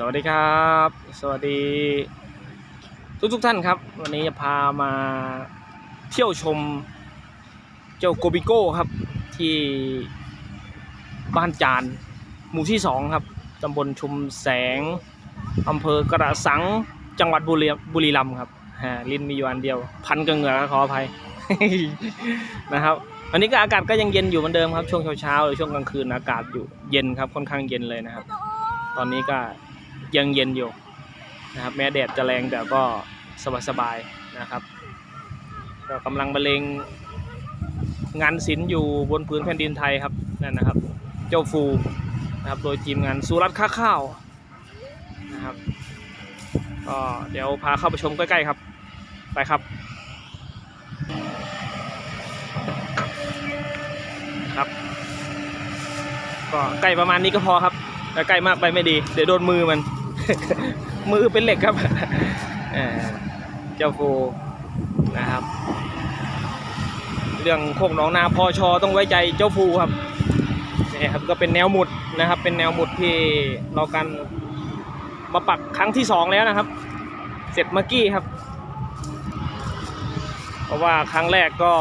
สวัสดีครับ สวัสดี ทุกทุกท่านครับ วันนี้จะพามาเที่ยวชมเจ้าโกบิโก้ครับ ที่บ้านจานหมู่ที่สองครับตำบลชุมแสงอำเภอกระสังจังหวัดบุรีบุรีรัมย์ครับฮะลิ้นมีอยู่อันเดียว พันกับเหงือขออภัยนะครับวันนี้ก็อากาศก็ยังเย็นอยู่เหมือนเดิมครับช่วงเช้าๆหรือช่วงกลางคืนอากาศอยู่เย็นครับค่อนข้างเย็นเลยนะครับ ตอนนี้ก็ ยังเย็นอยู่นะครับแม้แดดจะแรงแต่ก็สบายๆนะครับก็กำลังบรรเลงงานศิลป์อยู่บนพื้นแผ่นดินไทยครับนั่นนะครับ เจ้าฟูนะครับโดยทีมงานสุรัตค้าข้าวนะครับก็เดี๋ยวพาเข้าไปชมใกล้ๆครับไปครับครับก็ใกล้ประมาณนี้ก็พอครับถ้าใกล้มากไปไม่ดี เดี๋ยวโดนมือมัน มือเป็นเหล็กครับเจ้าโฟนะครับ เรื่องโคกหนองนาพอชอต้องไว้ใจเจ้าฟูครับนี่ครับก็เป็นแนวหมุดนะครับ เป็นแนวหมุดที่เรากันมาปักครั้งที่สองแล้วนะครับ เสร็จเมื่อกี้ครับ เพราะว่าครั้งแรกก็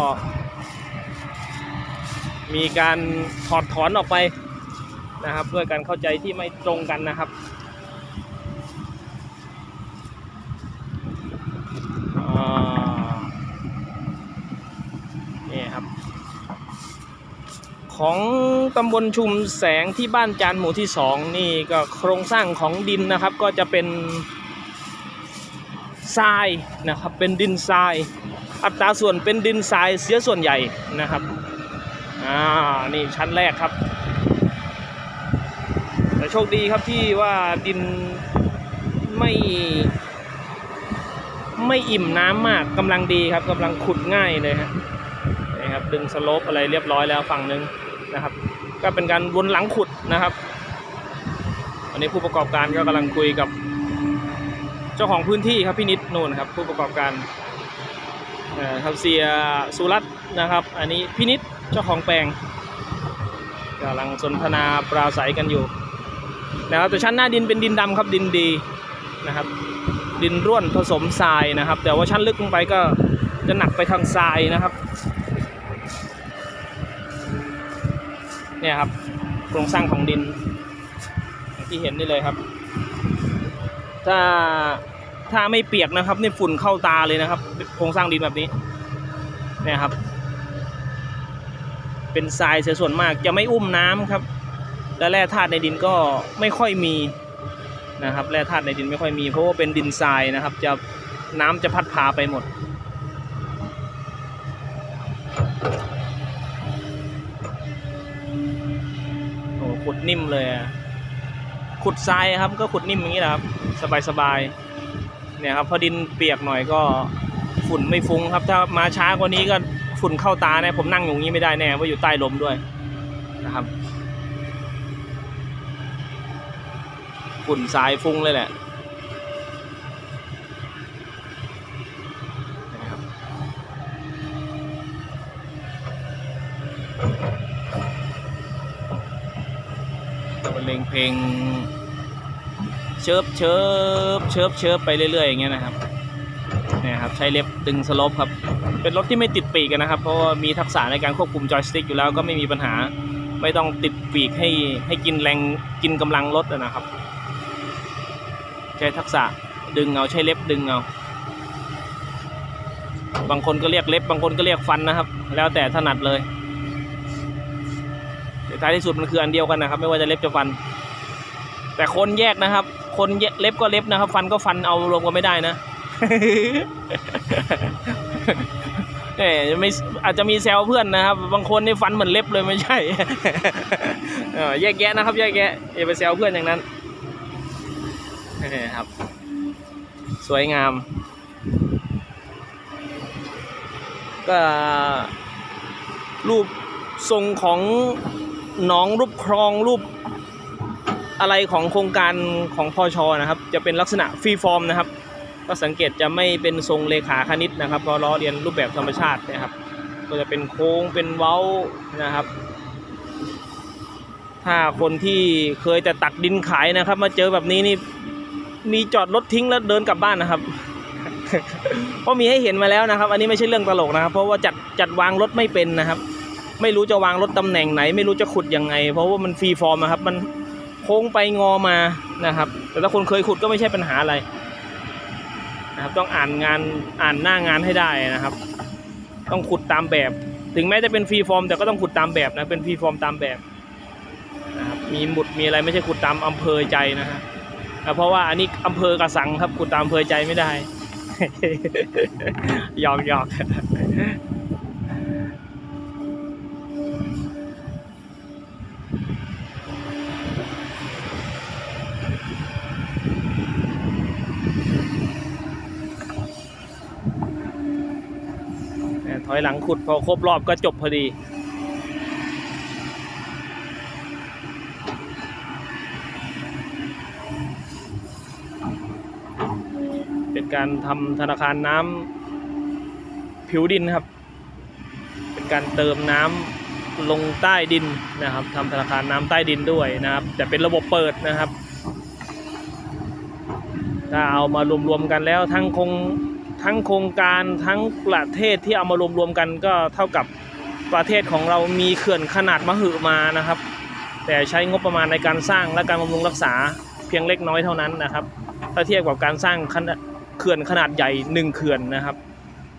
มีการถอดถอนออกไปนะครับ ด้วยการเข้าใจที่ไม่ตรงกันนะครับอ่านี่ครับ ของตำบลชุมแสงที่บ้านจานหมู่ที่สองนี่ก็โครงสร้างของดินนะครับ ก็จะเป็นทรายนะครับเป็นดินทราย อัตราส่วนเป็นดินทรายเสียส่วนใหญ่นะครับอ่านี่ชั้นแรกครับ แต่โชคดีครับที่ว่าดินไม่ไม่อิ่มน้ำมากกำลังดีครับกำลังขุดง่ายเลยฮะนี่ครับดึงสโลปอะไรเรียบร้อยแล้วฝั่งหนึง นะครับ ก็เป็นการวนหลังขุดนะครับ อันนี้ผู้ประกอบการก็กำลังคุยกับเจ้าของพื้นที่ครับพี่นิดนู่นครับผู้ประกอบการครับเสียสุรัตน์นะครับ อันนี้พี่นิดเจ้าของแปลงกำลังสนทนาปราศัยกันอยู่นะครับแต่ชั้นหน้าดินเป็นดินดำครับดินดีนะครับ ดินร่วนผสมทรายนะครับ แต่ว่าชั้นลึกลงไปก็จะหนักไปทางทรายนะครับ เนี่ยครับโครงสร้างของดิน ที่เห็นนี่เลยครับ ถ้าถ้าไม่เปียกนะครับนี่ฝุ่นเข้าตาเลยนะครับ โครงสร้างดินแบบนี้เนี่ยครับ เป็นทรายเสียส่วนมากจะไม่อุ้มน้ำครับ และแร่ธาตุในดินก็ไม่ค่อยมีนะครับแร่ธาตุในดินไม่ค่อยมี เพราะว่าเป็นดินทรายนะครับ จะน้ำจะพัดพาไปหมด โอ้ขุด นิ่มเลย ขุดทรายครับก็ขุดนิ่มอย่างนี้นะครับ สบายๆเนี่ยครับพอดินเปียกหน่อยก็ฝุ่นไม่ฟุ้งครับ ถ้ามาช้ากว่านี้ก็ฝุ่นเข้าตาแน่ผมนั่งอยู่างนี้ไม่ได้แน่เพราะอยู่ใต้ลมด้วยนะครับ ฝุ่นทรายฟุ้งเลยแหละ ก็บรรเลงเพลงเชิบเชิบเชิบเชิบไปเรื่อยๆอย่างเงี้ยนะครับเนี่ยครับใช้เล็บดึงสลปครับ เป็นรถที่ไม่ติดปีกนะครับ เพราะว่ามีทักษะในการควบคุมจอยสติ๊กอยู่แล้วก็ไม่มีปัญหาไม่ต้องติดปีกให้ให้กินแรงกินกำลังรถนะครับ ใช้ทักษะดึงเอาใช้เล็บดึงเอาบางคนก็เรียกเล็บบางคนก็เรียกฟันนะครับ แล้วแต่ถนัดเลย ท้ายที่สุดมันคืออันเดียวกันนะครับ ไม่ว่าจะเล็บจะฟัน แต่คนแยกนะครับ คนเล็บก็เล็บนะครับ ฟันก็ฟันเอารวมกันไม่ได้นะเอ่ไม่อาจจะมีแซวเพื่อนนะครับ บางคนนี่ฟันเหมือนเล็บเลยไม่ใช่แยกแยะนะครับ แยกแยะอย่าไปแซวเพื่อนอย่างนั้นนะครับ สวยงาม ก็รูปทรงของ หนองรูปคลองรูปอะไรของโครงการของพอชอนะครับ จะเป็นลักษณะฟรีฟอร์มนะครับ ก็สังเกตจะไม่เป็นทรงเลขาคณิตนะครับเพราะล้อเรียนรูปแบบธรรมชาตินะครับ ก็จะเป็นโค้งเป็นเว้านะครับ ถ้าคนที่เคยแต่ตักดินขายนะครับ มาเจอแบบนี้นี่มีจอดรถทิ้งแล้วเดินกลับบ้านนะครับเพราะมีให้เห็นมาแล้วนะครับ อันนี้ไม่ใช่เรื่องตลกนะครับ เพราะว่าจัดจัดวางรถไม่เป็นนะครับ ไม่รู้จะวางรถตำแหน่งไหน ไม่รู้จะขุดยังไง เพราะว่ามันฟรีฟอร์มนะครับ มันโค้งไปงอมานะครับ แต่ถ้าคนเคยขุดก็ไม่ใช่ปัญหาอะไรนะครับ ต้องอ่านงานอ่านหน้างานให้ได้นะครับ ต้องขุดตามแบบ ถึงแม้จะเป็นฟรีฟอร์ม แต่ก็ต้องขุดตามแบบนะเป็นฟรีฟอร์มตามแบบนะครับมีหมุดมีอะไรไม่ใช่ขุดตามอำเภอใจนะฮะเพราะว่าอันนี้อำเภอกระสังครับขุดตามอำเภอใจไม่ได้หยอกหยอก อยหลังขุดพอครบรอบก็จบพอดี เป็นการทำธนาคารน้ำผิวดินครับ เป็นการเติมน้ำลงใต้ดินนะครับทำธนาคารน้ำใต้ดินด้วยนะครับ แต่เป็นระบบเปิดนะครับ ถ้าเอามารวมๆกันแล้วทั้งคง ทั้งโครงการทั้งประเทศที่เอามารวมๆกันก็เท่ากับประเทศของเรามีเขื่อนขนาดมหึมานะครับ แต่ใช้งบประมาณในการสร้างและการบำรุงรักษาเพียงเล็กน้อยเท่านั้นนะครับ ถ้าเทียบกับการสร้างเขื่อนขนาดใหญ่หนึ่งเขื่อนนะครับ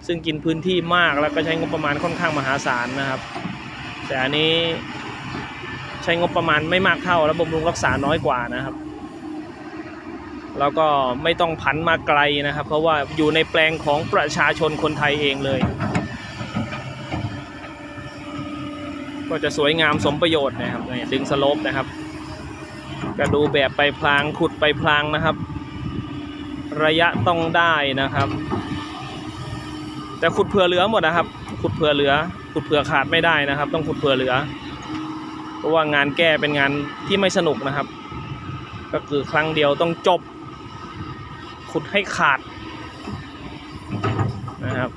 ซึ่งกินพื้นที่มากแล้วก็ใช้งบประมาณค่อนข้างมหาศาลนะครับ แต่อันนี้ใช้งบประมาณไม่มากเท่าและบำรุงรักษาน้อยกว่านะครับ แล้วก็ไม่ต้องผันมาไกลนะครับ เพราะว่าอยู่ในแปลงของประชาชนคนไทยเองเลย ก็จะสวยงามสมประโยชน์นะครับดึงสโลปนะครับก็ดูแบบไปพลางขุดไปพลางนะครับ ระยะต้องได้นะครับ แต่ขุดเผื่อเหลือหมดนะครับ ขุดเผื่อเหลือ ขุดเผื่อขาดไม่ได้นะครับ ต้องขุดเผื่อเหลือ เพราะว่างานแก้เป็นงานที่ไม่สนุกนะครับ ก็คือครั้งเดียวต้องจบ ขุดให้ขาดนะครับ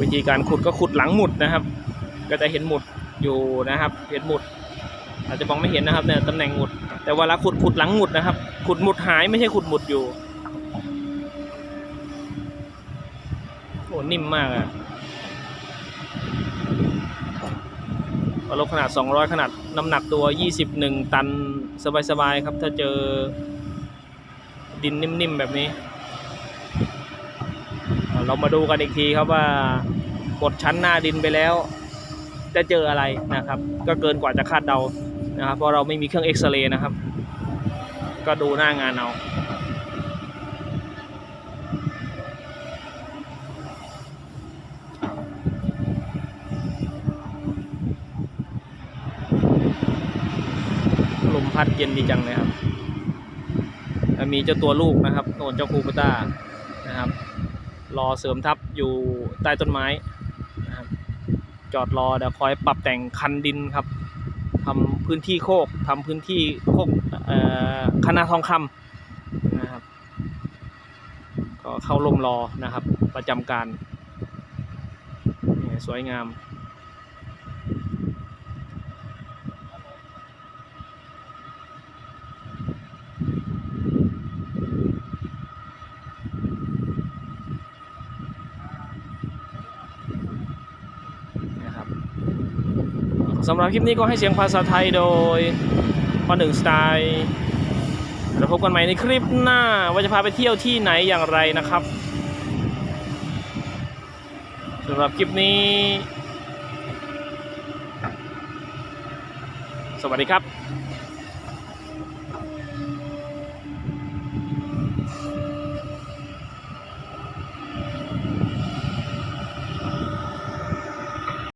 วิธีการขุดก็ขุดหลังหมุดนะครับ ก็จะเห็นหมุดอยู่นะครับ เห็นหมุด อาจจะมองไม่เห็นนะครับเนี่ยตำแหน่งหมุด แต่เวลาขุดขุดหลังหมุดนะครับ ขุดหมุดหายไม่ใช่ขุดหมุดอยู่โอ้นิ่มมากอะ รถขนาด 200 ขนาดน้ำหนักตัว 21 ตันสบายๆครับ ถ้าเจอดินนิ่มๆแบบนี้ เรามาดูกันอีกทีครับว่ากดชั้นหน้าดินไปแล้ว จะเจออะไรนะครับ ก็เกินกว่าจะคาดเดานะครับเพราะเราไม่มีเครื่องเอ็กซเรย์นะครับ ก็ดูหน้างานเอา พัดเย็นดีจังเลยครับมีเจ้าตัวลูกนะครับโนนเจ้าคูปต้านะครับ รอเสริมทับอยู่ใต้ต้นไม้นะครับจอดรอเดี๋ยวคอยปรับแต่งคันดินครับทำพื้นที่โคกทำพื้นที่โคกคณะทองคำนะครับ ก็เข้าลมรอนะครับ ประจำการ สวยงาม สำหรับคลิปนี้ก็ให้เสียงภาษาไทยโดยพอหนึ่งสไตล์เราพบกันใหม่ในคลิปหน้า ว่าจะพาไปเที่ยวที่ไหนอย่างไรนะครับสำหรับคลิปนี้ สวัสดีครับ